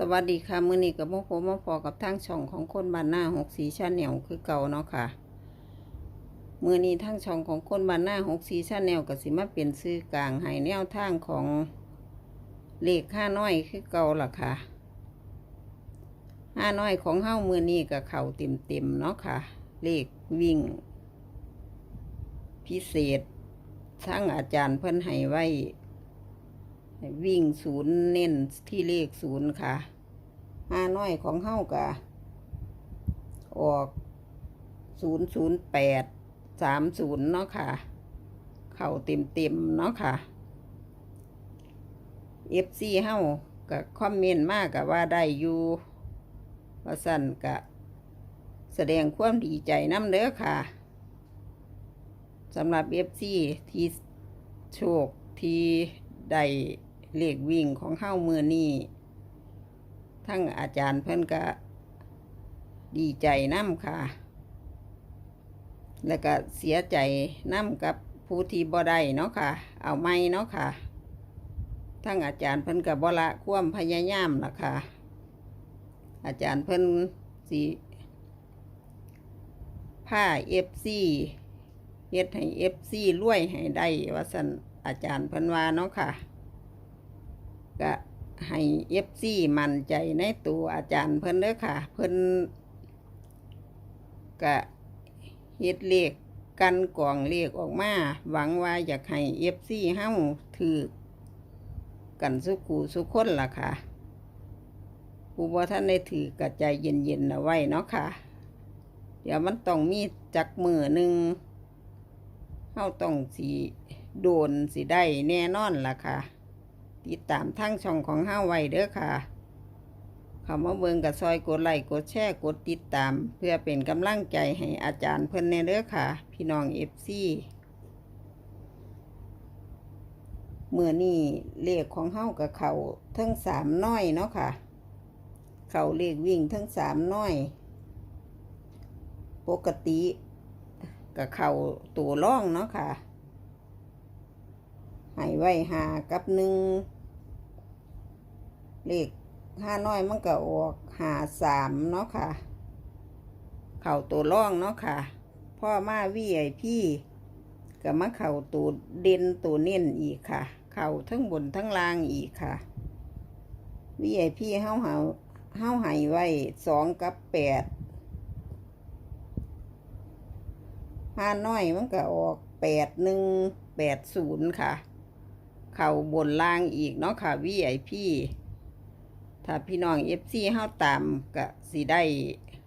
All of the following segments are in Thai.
สวัสดีค่ะ มื้อนี้กับพวกผมมาพอกับทางช่องของคนบ้านหน้าหกสีชาแนลคือเก่าเนาะค่ะ มื้อนี้ทางช่องของคนบ้านหน้าหกสีชาแนลก็สิมาเป็นซื้อกลางให้แนวทางของเลขห้าน้อยคือเก่าล่ะค่ะห้าน้อยของเฮ้ามื้อนี้ก็เข่าเต็มเต็มเนาะค่ะ เลขวิ่ง พิเศษทั้งอาจารย์เพิ่นให้ไว้ วิ่งศูนย์เน้นที่เลขศูนย์ค่ะห้าน้อยของเฮากะออกศูนย์ศูนย์แปดสามศูนย์เนาะค่ะ เข่าเต็มเต็มเนาะค่ะเอฟซีเฮากับคอมเมนต์มากกับว่าได้อยู่ว่าสั่นกะ แสดงความดีใจน้ำเด้อค่ะสำหรับเอฟซีที่โชคที่ได้ เลขวิ่งของเข้ามือนี่ทั้งอาจารย์เพิ่นก็ดีใจน้ำค่ะ แล้วก็เสียใจน้ำกับผู้ที่บ่ได้เนาะค่ะ เอาไม่เนาะค่ะ ทั้งอาจารย์เพิ่นกับบ่ละความพยายามล่ะค่ะ อาจารย์เพิ่นสีผ้าเอฟซีเฮ็ดให้เอฟซีรวยให้ได้ว่าสันอาจารย์เพิ่นว่าเนาะค่ะ ก็ให้เอฟซีมั่นใจในตัวอาจารย์เพิ่นเด้อค่ะ เพิ่นก็เฮ็ดเลขกันกล่องเลขออกมา หวังว่าอยากให้เอฟซีเฮ้าถือกันสุขูสุขคนล่ะค่ะผู้บ่ท่านได้ถือกระใจเย็นๆเอาไว้เนาะค่ะ เดี๋ยวมันต้องมีจักมือหนึ่งเฮาต้องสีโดนสิได้แน่นอนล่ะค่ะ ติดตามทั้งช่องของเฮาไว้เด้อค่ะเข้ามาเบิงกับซอยกดไลค์กดแชร์กดติดตาม เพื่อเป็นกำลังใจให้อาจารย์เพิ่นแน่เด้อค่ะ พี่น้องเอฟซีเมื่อนี่เลขของเฮากับเขาทั้งสามน้อยเนาะค่ะ เขาเลขวิ่งทั้งสามน้อย ปกติกับเขาตัวร่องเนาะค่ะให้ไว้หากับหนึ่ง เลขห้าน้อยมันก็ออกหาสามเนาะค่ะ เข่าตัวร่องเนาะค่ะ พ่อมาวีไอพี่ก็มาเข่าตัวเด่นตัวเน้นอีกค่ะ เข่าทั้งบนทั้งล่างอีกค่ะวีไอพี่เฮาเฮาเฮาให้ไว้สองกับแปดห้าน้อยมันก็ออกแปดหนึ่งแปดศูนย์ค่ะ เข่าบนล่างอีกเนาะค่ะวีไอพี่ ถ้าพี่น้องเอฟซีเฮาตามก็สิได้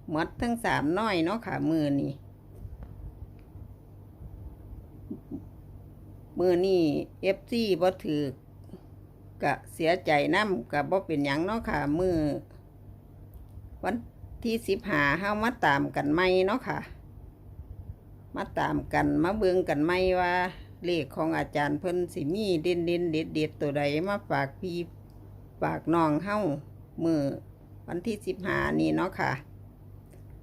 หมดทั้งสามน้อยเนาะค่ะ มือนี้มือนี้เอฟซีบ่ถือกะเสียใจน้ำกะบ่เป็นหยังเนาะค่ะ มือวันที่สิบหาเฮามาตามกันไหมเนาะค่ะ มาตามกันมาเบิ่งกันไหมว่าเลขของอาจารย์เพิ่นสิมีเด่นเด่นเด็ดเด็ดตัวใดมาฝากพี่ฝากน้องเฮา มือวันที่สิบหานี่เนาะค่ะ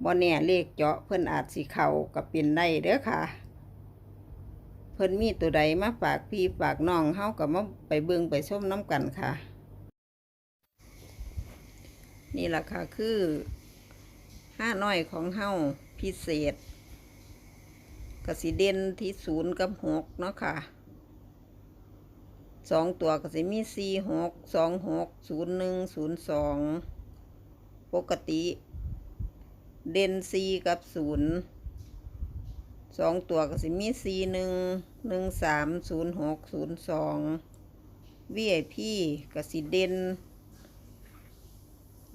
บ่แน่เลขเจาะเพิ่อนอาจสิเขาก็เป็นได้เด้อค่ะ เพิ่อนมีตัวใดมาฝากพี่ฝากน้องเฮาก็มาไปเบิ่งไปชมน้ำกันค่ะ นี่แหละค่ะคือห้าน้อยของเฮาพิเศษกสิเด่นที่ศูนย์กับหกเนาะค่ะ สองตัวก็สิมีสี่หกสองหกศูนย์หนึ่งศูนย์สองปกติ เด่นสี่กับศูนย์สองตัวก็สิมีสี่หนึ่งหนึ่งสามศูนย์หกศูนย์สองวีไอพีก็สิเด่น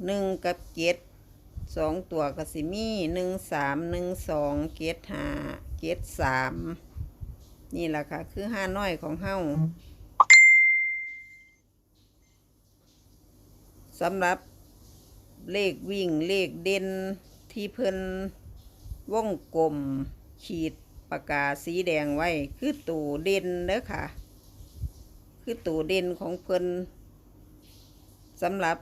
หนึ่งกับเจ็ดสองตัวก็สิมีหนึ่งสามหนึ่งสองเจ็ดห้าเจ็ดสามนี่แหละค่ะ คือห้าน้อยของเฮา สำหรับเลขวิ่งเลขเด่นที่เพิ่นวงกลมขีดปากกาสีแดงไว้ คือตัวเด่นเด้อค่ะ คือตัวเด่นของเพิ่นสำหรับ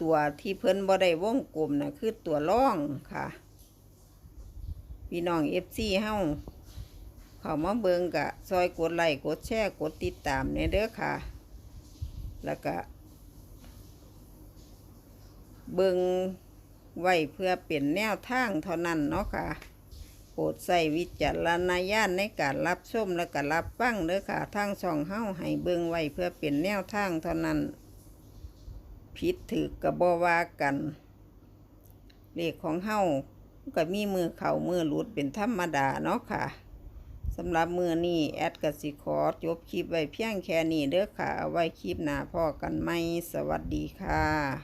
ตัวที่เพิ่นบ่ได้วงกลมนะคือตัวร่องค่ะ พี่น้องเอฟซีเฮ้าเขามาเบิงกะ ซอยกดไลค์กดแชร์กดติดตามในเด้อค่ะ แล้วก็ เบิงไว้เพื่อเป็นแนวทางเท่านั้นเนาะค่ะ โปรดใส่วิจารณญาณในการรับชมและก็รับฟังเด้อค่ะทางช่องเฮ้าให้เบิงไว้เพื่อเป็นแนวทางเท่านั้น ผิดถือกระบว่ากันเลขของเฮ้าก็มีมือเข่ามือหลุดเป็นธรรมดาเนาะค่ะสำหรับมือนี้แอดกสิขอจบคลิปไว้เพียงแค่นี้เด้อค่ะ เอาไว้คลิปหน้าพ่อกันไหมสวัสดีค่ะ